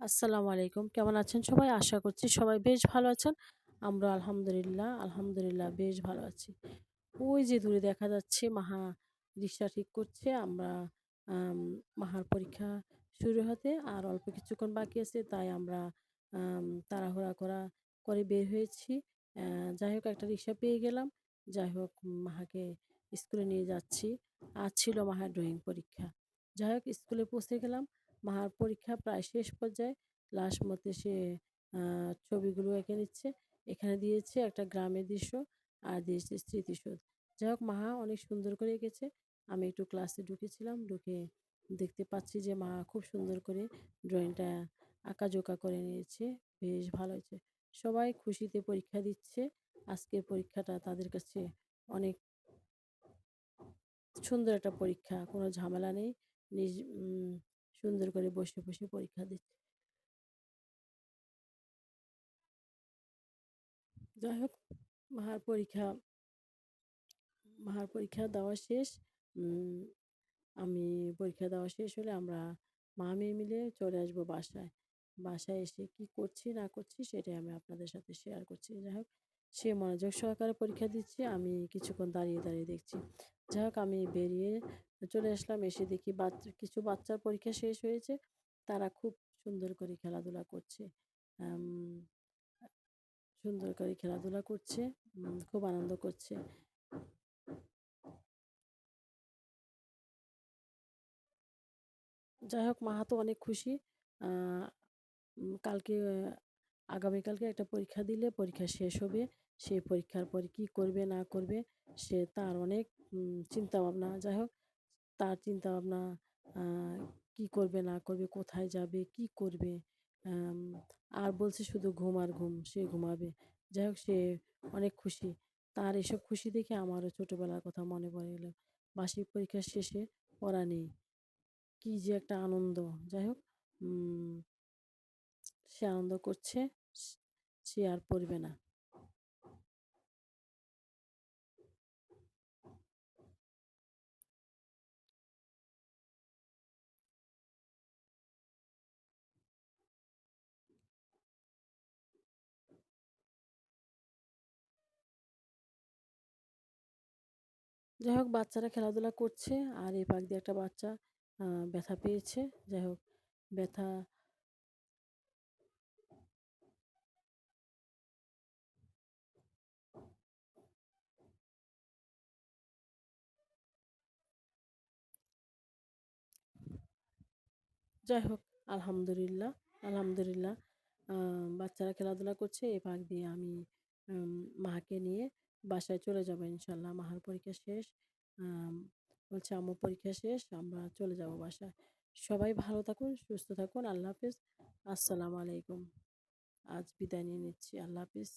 আসসালামু আলাইকুম। কেমন আছেন সবাই? আশা করছি সবাই বেশ ভালো আছেন। আমরা আলহামদুলিল্লাহ আলহামদুলিল্লাহ বেশ ভালো আছি। ওই যে দূরে দেখা যাচ্ছে, মাহা রিক্সা ঠিক করছে। আমরা মাহার পরীক্ষা শুরু হতে আর অল্প কিছুক্ষণ বাকি আছে, তাই আমরা তাড়াহুড়া করা, করে বের হয়েছি। যাই হোক, একটা রিক্সা পেয়ে গেলাম। যাই হোক, মাহাকে স্কুলে নিয়ে যাচ্ছি। আর ছিল মাহার ড্রয়িং পরীক্ষা। যাই হোক, স্কুলে পৌঁছে গেলাম। মাহার পরীক্ষা প্রায় শেষ পর্যায়ে লাস্ট মতে সে ছবিগুলো এঁকে নিচ্ছে। এখানে দিয়েছে একটা গ্রামের দৃশ্য আর দিয়েছে স্মৃতিসৌধ। যাই হোক মাহা অনেক সুন্দর করে এঁকেছে। আমি একটু ক্লাসে ঢুকেছিলাম, ঢুকে দেখতে পাচ্ছি যে মা খুব সুন্দর করে ড্রয়িংটা আঁকাজোকা করে নিয়েছে। বেশ ভালো হয়েছে। সবাই খুশিতে পরীক্ষা দিচ্ছে। আজকের পরীক্ষাটা তাদের কাছে অনেক সুন্দর একটা পরীক্ষা, কোনো ঝামেলা নেই। নিজ সুন্দর করে বসে বসে পরীক্ষা দিচ্ছে। যাই হোক, মাহার পরীক্ষা মাহার পরীক্ষা দেওয়া শেষ। আমি পরীক্ষা দেওয়া শেষ হলে আমরা মা মেয়ে মিলে চলে আসব বাসায়। বাসায় এসে কি করছি, না করছি সেটাই আমি আপনাদের সাথে শেয়ার করছি। যাই হোক, সে মনোযোগ সহকারে পরীক্ষা দিচ্ছে, আমি কিছুক্ষণ দাঁড়িয়ে দাঁড়িয়ে দেখছি। যাই হোক, আমি বেরিয়ে চলে আসলাম, এসে দেখি বাচ্চা কিছু বাচ্চার পরীক্ষা শেষ হয়েছে। তারা খুব সুন্দর করে খেলাধুলা করছে। সুন্দর করে খেলাধুলা করছে খুব আনন্দ করছে। যাই হোক মাহা তো অনেক খুশি। কালকে, আগামীকালকে একটা পরীক্ষা দিলে পরীক্ষা শেষ হবে। সে পরীক্ষার পর কি করবে, না করবে, সে তার অনেক চিন্তা ভাবনা। যাই হোক তার চিন্তা ভাবনা কি করবে, না করবে, কোথায় যাবে, কি করবে আর বলছে শুধু ঘুম আর ঘুম, সে ঘুমাবে। যাই হোক, সে অনেক খুশি। তার এসব খুশি দেখে আমারও ছোটবেলার কথা মনে পড়ে গেল। বার্ষিক পরীক্ষার শেষে পড়া নেই। কি যে একটা আনন্দ। যাই হোক সে আনন্দ করছে, সে আর পড়বে না। যাই হোক, বাচ্চারা খেলাধুলা করছে আর এই পাশ দিয়ে একটা বাচ্চা ব্যথা পেয়েছে। যাই হোক, ব্যথা যাই হোক, আলহামদুলিল্লাহ আলহামদুলিল্লাহ বাচ্চারা খেলাধুলা করছে। এ ফাঁক দিয়ে আমি মাকে নিয়ে বাসায় চলে যাব ইনশাল্লাহ। মাহার পরীক্ষা শেষ। বলছে আমার পরীক্ষা শেষ, আমরা চলে যাব বাসায়। সবাই ভালো থাকুন, সুস্থ থাকুন। আল্লাহ হাফিজ। আসসালামু আলাইকুম। আজ বিদায় নিয়ে নিচ্ছি। আল্লাহ হাফিজ।